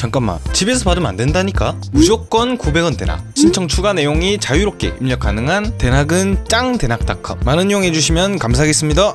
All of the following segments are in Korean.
잠깐만. 집에서 받으면 안 된다니까? 무조건 900원 대낙 신청 추가 내용이 자유롭게 입력 가능한 대낙은 짱 대낙닷컴. 많은 이용해 주시면 감사하겠습니다.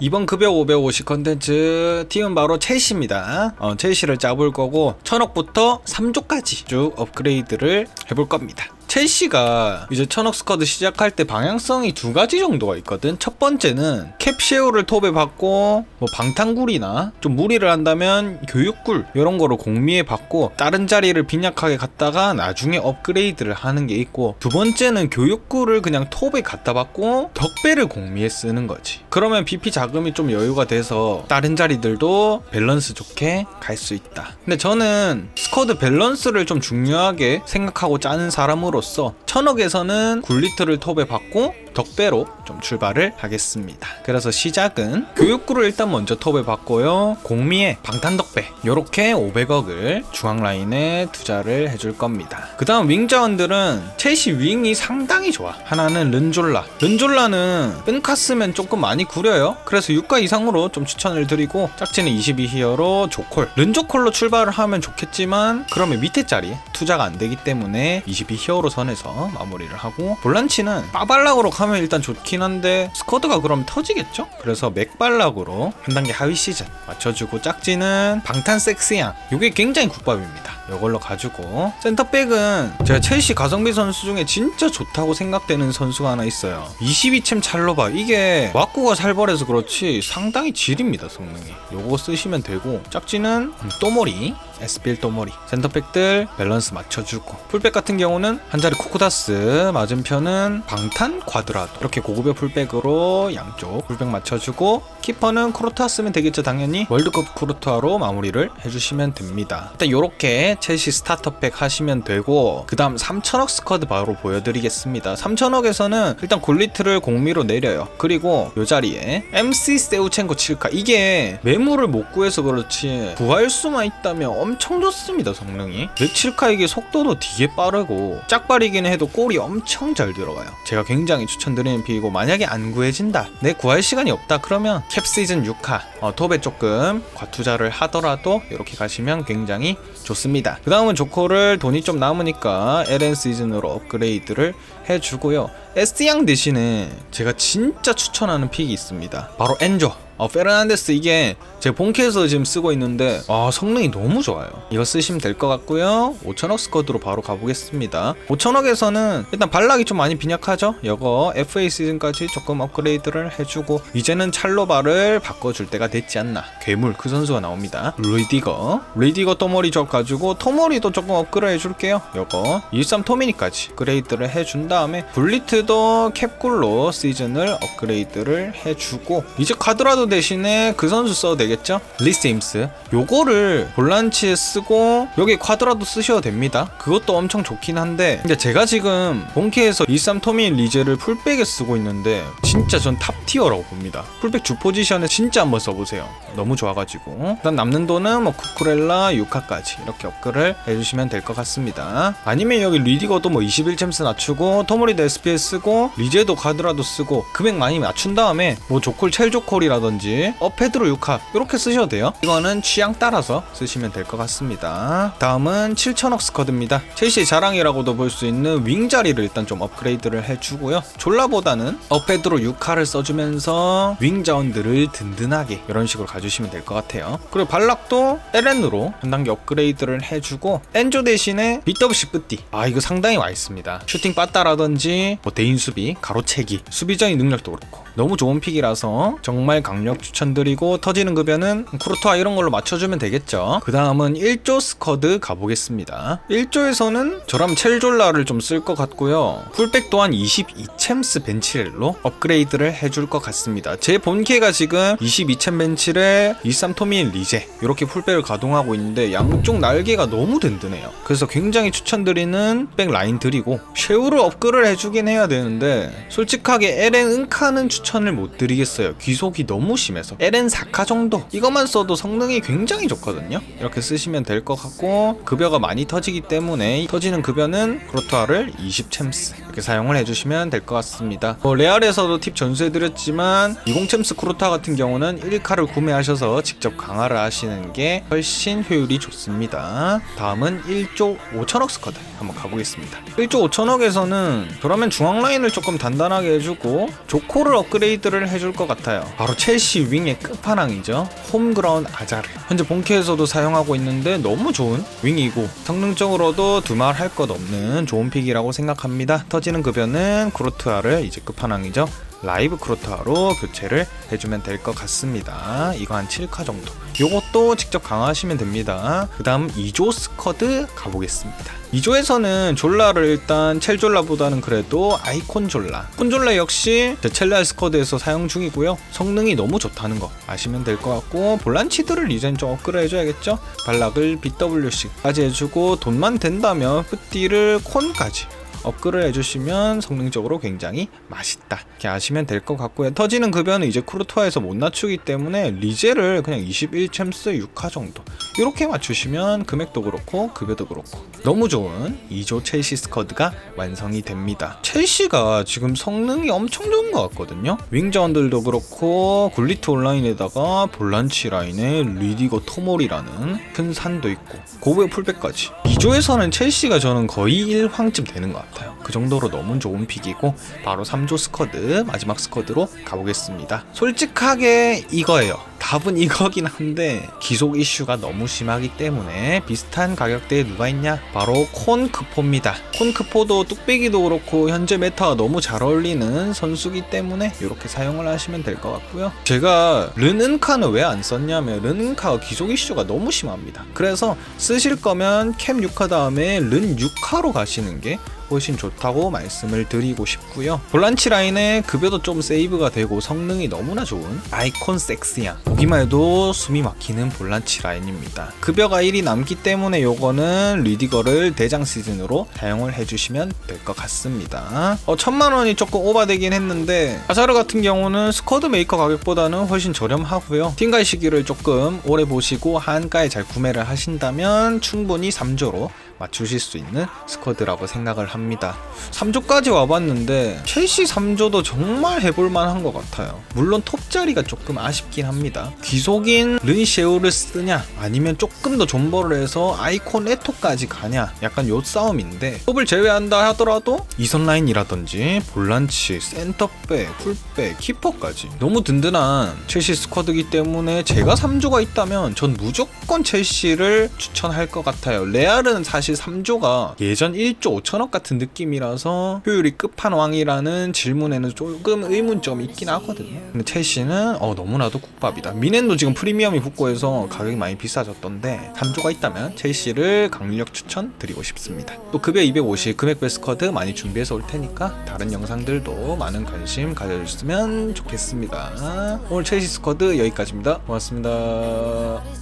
이번 급여 550 컨텐츠 팀은 바로 첼시입니다. 어, 첼시를 짜볼 거고 천억부터 3조까지 쭉 업그레이드를 해볼 겁니다. 첼시가 이제 천억 스쿼드 시작할 때 방향성이 두 가지 정도가 있거든. 첫 번째는 캡쉐어를 톱에 받고 뭐 방탄굴이나 좀 무리를 한다면 교육굴 이런 거를 공미에 받고 다른 자리를 빈약하게 갔다가 나중에 업그레이드를 하는 게 있고 두 번째는 교육굴을 그냥 톱에 갖다 받고 덕배를 공미에 쓰는 거지. 그러면 BP 자금이 좀 여유가 돼서 다른 자리들도 밸런스 좋게 갈 수 있다. 근데 저는 스쿼드 밸런스를 좀 중요하게 생각하고 짜는 사람으로 서 천억에서는 굴리트를 톱에 받고 덕배로 좀 출발을 하겠습니다. 그래서 시작은 교육구를 일단 먼저 톱에 받고요. 공미에 방탄덕배 요렇게 500억을 중앙 라인에 투자를 해줄 겁니다. 그 다음 윙자원들은 첼시 윙이 상당히 좋아. 하나는 른졸라. 른졸라는 끈카 쓰면 조금 많이 구려요. 그래서 6가 이상으로 좀 추천을 드리고 짝지는 22히어로 조콜. 른조콜로 출발을 하면 좋겠지만 그러면 밑에 자리 투자가 안 되기 때문에 22히어로 선에서 마무리를 하고 볼란치는 빠발락으로 가면 일단 좋긴 한데 스쿼드가 그럼 터지겠죠? 그래서 맥발락으로 한 단계 하위 시즌 맞춰주고 짝지는 방탄 섹스양 이게 굉장히 국밥입니다. 이걸로 가지고 센터백은 제가 첼시 가성비 선수 중에 진짜 좋다고 생각되는 선수가 하나 있어요. 22챔 찰로바 이게 와꾸가 살벌해서 그렇지 상당히 질입니다 성능이. 요거 쓰시면 되고 짝지는 음, 또모리 에스필 또모리. 센터백들 밸런스 맞춰주고. 풀백 같은 경우는 한 자리 코코다스 맞은편은 방탄 과드라도. 이렇게 고급의 풀백으로 양쪽 풀백 맞춰주고 키퍼는 크로트아 쓰면 되겠죠 당연히? 월드컵 크로트아로 마무리를 해주시면 됩니다. 일단 요렇게 첼시 스타터백 하시면 되고 그 다음 3천억 스쿼드 바로 보여드리겠습니다. 3천억에서는 일단 골리트를 공미로 내려요. 그리고 요 자리에 MC 세우첸코 칠카. 이게 매물을 못 구해서 그렇지 구할 수만 있다면 엄청 좋습니다 성능이. 렉칠카 이게 속도도 되게 빠르고 짝발이긴 해도 골이 엄청 잘 들어가요. 제가 굉장히 추천드리는 픽이고 만약에 안 구해진다 내 구할 시간이 없다 그러면 캡 시즌 6화 어, 톱에 조금 과투자를 하더라도 이렇게 가시면 굉장히 좋습니다. 그 다음은 조커를 돈이 좀 남으니까 LN 시즌으로 업그레이드를 해주고요. S양 대신에 제가 진짜 추천하는 픽이 있습니다. 바로 엔조 어, 페르난데스 이게 제 본캐에서 지금 쓰고 있는데 아 성능이 너무 좋아요. 이거 쓰시면 될 것 같고요. 5천억 스쿼드로 바로 가보겠습니다. 5천억에서는 일단 발락이 좀 많이 빈약하죠? 이거 FA 시즌까지 조금 업그레이드를 해주고 이제는 찰로바를 바꿔줄 때가 됐지 않나. 괴물 그 선수가 나옵니다. 루이디거. 루이디거 토머리 적 가지고 토머리도 조금 업그레이드 해줄게요. 이거 23 토미니까지 업그레이드를 해준 다음에 블리트도 캡굴로 시즌을 업그레이드를 해주고 이제 카드라도 대신에 그 선수 써도 되겠죠? 리스임스. 요거를 볼란치에 쓰고 여기 쿼드라도 쓰셔도 됩니다. 그것도 엄청 좋긴 한데 근데 제가 지금 본캐에서 23 토민 리제를 풀백에 쓰고 있는데 진짜 전 탑티어라고 봅니다. 풀백 주 포지션에 진짜 한번 써보세요. 너무 좋아가지고. 일단 남는 돈은 뭐 쿠쿠렐라 6화까지 이렇게 업글을 해주시면 될 것 같습니다. 아니면 여기 리디거도 뭐 21챔스 낮추고 토모리도 SPS 쓰고 리제도 카드라도 쓰고 금액 많이 맞춘 다음에 뭐 조콜 첼조콜이라든지 어패드로 6화 이렇게 쓰셔도 돼요. 이거는 취향 따라서 쓰시면 될 것 같습니다. 다음은 7천억 스쿼드입니다. 첼시의 자랑이라고도 볼 수 있는 윙 자리를 일단 좀 업그레이드를 해주고요. 졸라보다는 어패드로 6화를 써주면서 윙 자원들을 든든하게 이런 식으로 가주시면 될 것 같아요. 그리고 발락도 LN으로 한 단계 업그레이드를 해주고 엔조 대신에 BWC 뿌띠. 아 이거 상당히 맛있습니다. 슈팅 빠따라든지 뭐 대인 수비 가로채기 수비적인 능력도 그렇고 너무 좋은 픽이라서 정말 강력 추천드리고 터지는 급여는 쿠르토아 이런 걸로 맞춰주면 되겠죠. 그 다음은 1조 스쿼드 가보겠습니다. 1조에서는 저라면 첼졸라를 좀 쓸 것 같고요. 풀백 또한 22챔스 벤치렐로 업그레이드를 해줄 것 같습니다. 제 본캐가 지금 22챔 벤치레 23토민 리제 이렇게 풀백을 가동하고 있는데 양쪽 날개가 너무 든든해요. 그래서 굉장히 추천드리는 백 라인 드리고 쉐우를 업글을 해주긴 해야 되는데 솔직하게 LN 은카는 추천을 못 드리겠어요. 귀속이 너무 너무 심해서 LN 4카 정도. 이것만 써도 성능이 굉장히 좋거든요. 이렇게 쓰시면 될 것 같고 급여가 많이 터지기 때문에 터지는 급여는 크로토아를 20 챔스 이렇게 사용을 해주시면 될 것 같습니다. 뭐 레알에서도 팁 전수해드렸지만 20 챔스 크로토아 같은 경우는 1카를 구매하셔서 직접 강화를 하시는 게 훨씬 효율이 좋습니다. 다음은 1조 5천억 스쿼드 한번 가보겠습니다. 1조 5천억에서는 그러면 중앙 라인을 조금 단단하게 해주고 조코를 업그레이드를 해줄 것 같아요. 바로 첼시 윙의 끝판왕이죠. 홈그라운 아자르. 현재 본캐에서도 사용하고 있는데 너무 좋은 윙이고 성능적으로도 두말 할 것 없는 좋은 픽이라고 생각합니다. 터지는 급여는 크로트아를 이제 끝판왕이죠 라이브 크로타로 교체를 해주면 될 것 같습니다. 이거 한 7카 정도. 요것도 직접 강화하시면 됩니다. 그 다음 2조 스쿼드 가보겠습니다. 2조에서는 졸라를 일단 첼졸라보다는 그래도 아이콘 졸라. 콘졸라 역시 첼라 스쿼드에서 사용 중이고요. 성능이 너무 좋다는 거 아시면 될 것 같고 볼란치들을 이젠 좀 업그레이드 해줘야겠죠. 발락을 BWC까지 해주고 돈만 된다면 뿌띠를 콘까지 업글을 해주시면 성능적으로 굉장히 맛있다. 이렇게 아시면 될 것 같고요. 터지는 급여는 이제 크루토아에서 못 낮추기 때문에 리제를 그냥 21챔스 6화 정도 이렇게 맞추시면 금액도 그렇고 급여도 그렇고 너무 좋은 2조 첼시 스쿼드가 완성이 됩니다. 첼시가 지금 성능이 엄청 좋은 것 같거든요. 윙자원들도 그렇고 굴리트 온라인에다가 볼란치 라인에 리디거 토몰이라는 큰 산도 있고 고부의 풀백까지 2조에서는 첼시가 저는 거의 1황쯤 되는 것 같아요. 그 정도로 너무 좋은 픽이고 바로 3조 스쿼드 마지막 스쿼드로 가보겠습니다. 솔직하게 이거예요. 답은 이거긴 한데 기속 이슈가 너무 심하기 때문에 비슷한 가격대에 누가 있냐? 바로 콘크포입니다. 콘크포도 뚝배기도 그렇고 현재 메타가 너무 잘 어울리는 선수기 때문에 이렇게 사용을 하시면 될 것 같고요. 제가 르는카는 왜 안 썼냐면 르는카가 기속 이슈가 너무 심합니다. 그래서 쓰실 거면 캠 6카 다음에 른 6카로 가시는 게 훨씬 좋다고 말씀을 드리고 싶고요. 볼란치 라인의 급여도 좀 세이브가 되고 성능이 너무나 좋은 아이콘 섹시한 보기만 해도 숨이 막히는 볼란치 라인입니다. 급여가 1이 남기 때문에 요거는 리디거를 대장 시즌으로 사용을 해주시면 될 것 같습니다. 어, 천만 원이 조금 오바되긴 했는데 아자르 같은 경우는 스쿼드 메이커 가격보다는 훨씬 저렴하고요. 팀가이 시기를 조금 오래 보시고 한가에 잘 구매를 하신다면 충분히 3조로 맞추실 수 있는 스쿼드라고 생각을 합니다. 3조까지 와봤는데 첼시 3조도 정말 해볼 만한 것 같아요. 물론 톱 자리가 조금 아쉽긴 합니다. 귀속인 르니쉐우를 쓰냐 아니면 조금 더 존버를 해서 아이콘 에토까지 가냐 약간 요 싸움인데 톱을 제외한다 하더라도 이선 라인이라든지 볼란치, 센터백, 풀백, 키퍼까지 너무 든든한 첼시 스쿼드이기 때문에 제가 3조가 있다면 전 무조건 첼시를 추천할 것 같아요. 레알은 사실 3조가 예전 1조 5천억 같은 느낌이라서 효율이 끝판왕이라는 질문에는 조금 의문점이 있긴 하거든요. 근데 첼시는 어, 너무나도 국밥이다. 미넨도 지금 프리미엄이 붙고 해서 가격이 많이 비싸졌던데 3조가 있다면 첼시를 강력 추천 드리고 싶습니다. 또 급여 250 금액별 스쿼드 많이 준비해서 올 테니까 다른 영상들도 많은 관심 가져주시면 좋겠습니다. 오늘 첼시 스쿼드 여기까지입니다. 고맙습니다.